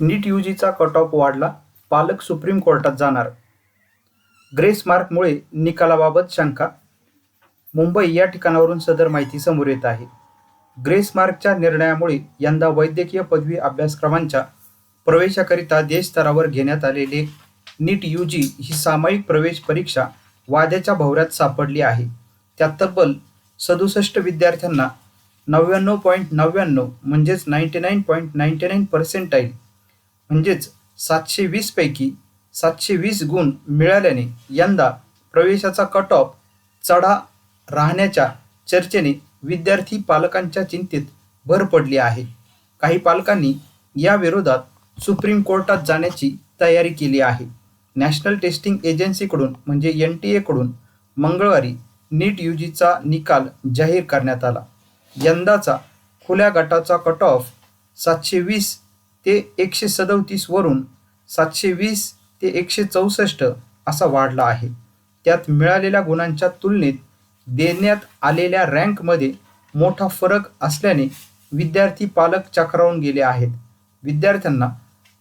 नीट U जीचा cut off वाढला पालक सुप्रीम कोर्टात जाणार. ग्रेस मार्कमुळे निकालाबाबत शंका. मुंबई या ठिकाणावरून सदर माहिती समोर येत आहे. ग्रेस मार्कच्या निर्णयामुळे यंदा वैद्यकीय पदवी अभ्यासक्रमांच्या प्रवेशाकरिता देशस्तरावर घेण्यात आलेले नीट यू जी ही सामायिक प्रवेश परीक्षा वाद्याच्या भोवऱ्यात सापडली आहे. त्यात तब्बल सदुसष्ट विद्यार्थ्यांना नव्याण्णव पॉईंट नव्याण्णव म्हणजेच ninety nine point ninety nine percentile म्हणजेच सातशे वीसपैकी सातशे वीस गुण मिळाल्याने यंदा प्रवेशाचा कट ऑफ चढा राहण्याच्या चर्चेने विद्यार्थी पालकांच्या चिंतेत भर पडली आहे. काही पालकांनी या विरोधात सुप्रीम कोर्टात जाण्याची तयारी केली आहे. नॅशनल टेस्टिंग एजन्सीकडून म्हणजे एन टी एकडून मंगळवारी नीट यू जीचा निकाल जाहीर करण्यात आला. यंदाचा खुल्या गटाचा कट ऑफ सातशे वीस ते एकशे सदोतीस वरून सातशे वीस ते एकशे चौसष्ट असा वाढला आहे. त्यात मिळालेल्या गुणांच्या तुलनेत देण्यात आलेल्या रँकमध्ये मोठा फरक असल्याने विद्यार्थी पालक चक्रावून गेले आहेत. विद्यार्थ्यांना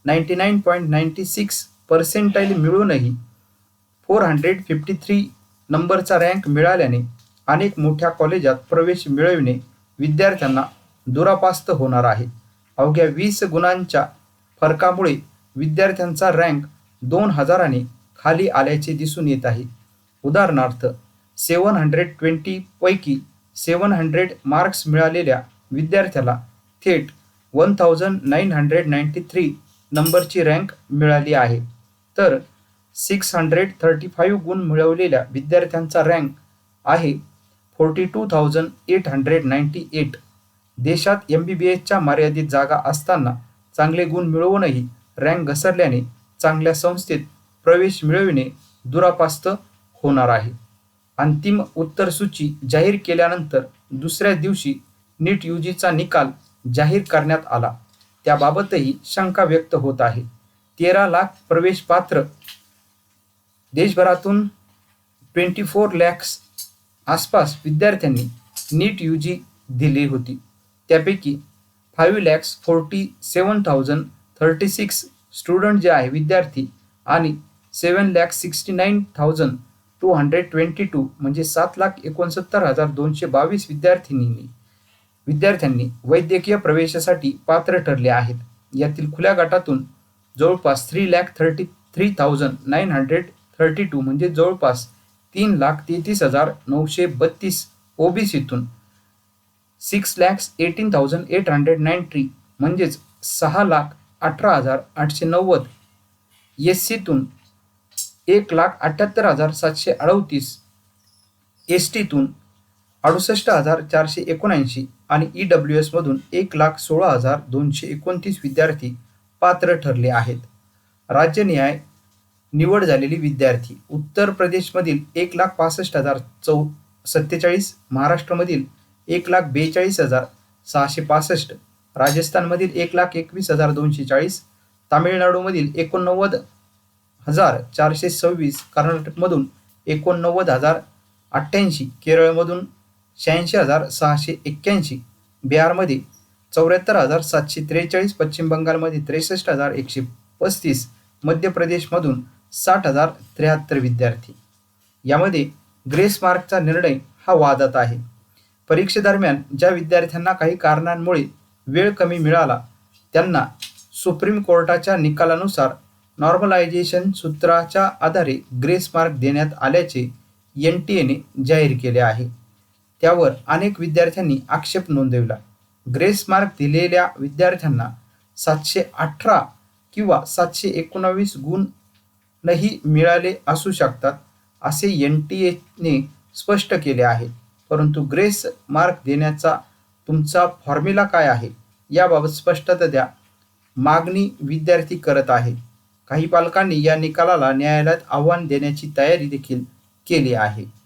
ninety nine point ninety six percentile मिळूनही फोर हंड्रेड फिफ्टी थ्री नंबरचा रँक मिळाल्याने अनेक मोठ्या कॉलेजात प्रवेश मिळविणे विद्यार्थ्यांना दुरापास्त होणार आहे. अवघ्या वीस गुणांच्या फरकामुळे विद्यार्थ्यांचा रँक दोन हजाराने खाली आल्याचे दिसून येत आहे. उदाहरणार्थ सेवन हंड्रेड ट्वेंटी पैकी सेवन हंड्रेड मार्क्स मिळालेल्या विद्यार्थ्याला थेट one thousand nine hundred ninety three नंबरची रँक मिळाली आहे. तर सिक्स हंड्रेड थर्टी फाईव्ह गुण मिळवलेल्या विद्यार्थ्यांचा रँक आहे forty two thousand eight hundred ninety eight देशात एम बी बी एसच्या मर्यादित जागा असताना चांगले गुण मिळवूनही रँक घसरल्याने चांगल्या संस्थेत प्रवेश मिळविणे दुरापास्त होणार आहे. अंतिम उत्तरसूची जाहीर केल्यानंतर दुसऱ्या दिवशी नीट यू जीचा निकाल जाहीर करण्यात आला. त्याबाबतही शंका व्यक्त होत आहे. तेरा लाख प्रवेश पात्र देशभरातून ट्वेंटी फोर लॅक्स आसपास विद्यार्थ्यांनी नीट यू जी दिली होती. त्यापैकी five lakhs forty seven thousand thirty six student जे आहे विद्यार्थी आणि seven lakh sixty nine thousand two hundred twenty two म्हणजे सात लाख एकोणसत्तर हजार दोनशे बावीस विद्यार्थिनींनी विद्यार्थ्यांनी वैद्यकीय प्रवेशासाठी पात्र ठरले आहेत. यातील खुल्या गटातून जवळपास three lakh thirty three thousand nine hundred thirty two म्हणजे जवळपास तीन लाख तेहतीस हजार नऊशे बत्तीस ओबीसीतून six lakhs eighteen thousand eight hundred ninety म्हणजेच सहा लाख अठरा हजार आठशे नव्वद. एस सीतून एक लाख अठ्ठ्याहत्तर हजार सातशे अडतीस. एस टीतून अडुसष्ट हजार चारशे एकोणऐंशी आणि ई डब्ल्यू एसमधून एक लाख सोळा हजार दोनशे एकोणतीस विद्यार्थी पात्र ठरले आहेत. राज्य न्याय निवड झालेली विद्यार्थी उत्तर प्रदेशमधील एक लाख पासष्ट हजार चौ सत्तेचाळीस महाराष्ट्रमधील एक लाख बेचाळीस हजार सहाशे पासष्ट. राजस्थानमधील एक लाख एकवीस हजार दोनशे चाळीस. तामिळनाडूमधील एकोणनव्वद हजार चारशे सव्वीस. कर्नाटकमधून एकोणनव्वद हजार अठ्ठ्याऐंशी. केरळमधून शहाऐंशी हजार सहाशे एक्क्याऐंशी. बिहारमध्ये चौऱ्याहत्तर हजार सातशे त्रेचाळीस. पश्चिम बंगालमध्ये त्रेसष्ट हजार एकशे पस्तीस. मध्य प्रदेशमधून साठ हजार त्र्याहत्तर विद्यार्थी. यामध्ये ग्रेस मार्कचा निर्णय हा वादात आहे. परीक्षेदरम्यान ज्या विद्यार्थ्यांना काही कारणांमुळे वेळ कमी मिळाला त्यांना सुप्रीम कोर्टाच्या निकालानुसार नॉर्मलायझेशन सूत्राच्या आधारे ग्रेस मार्क देण्यात आल्याचे एन टी एने जाहीर केले आहे. त्यावर अनेक विद्यार्थ्यांनी आक्षेप नोंदविला. ग्रेस मार्क दिलेल्या विद्यार्थ्यांना सातशे अठरा किंवा सातशे एकोणावीस गुणही मिळाले असू शकतात असे एन टी एने स्पष्ट केले आहे. परंतु ग्रेस मार्क देण्याचा तुमचा फॉर्म्युला काय आहे? याबाबत स्पष्टता द्या. मागणी विद्यार्थी करत आहे. काही पालकांनी या निकालाला न्यायालयात आव्हान देण्याची तयारी देखील केली आहे.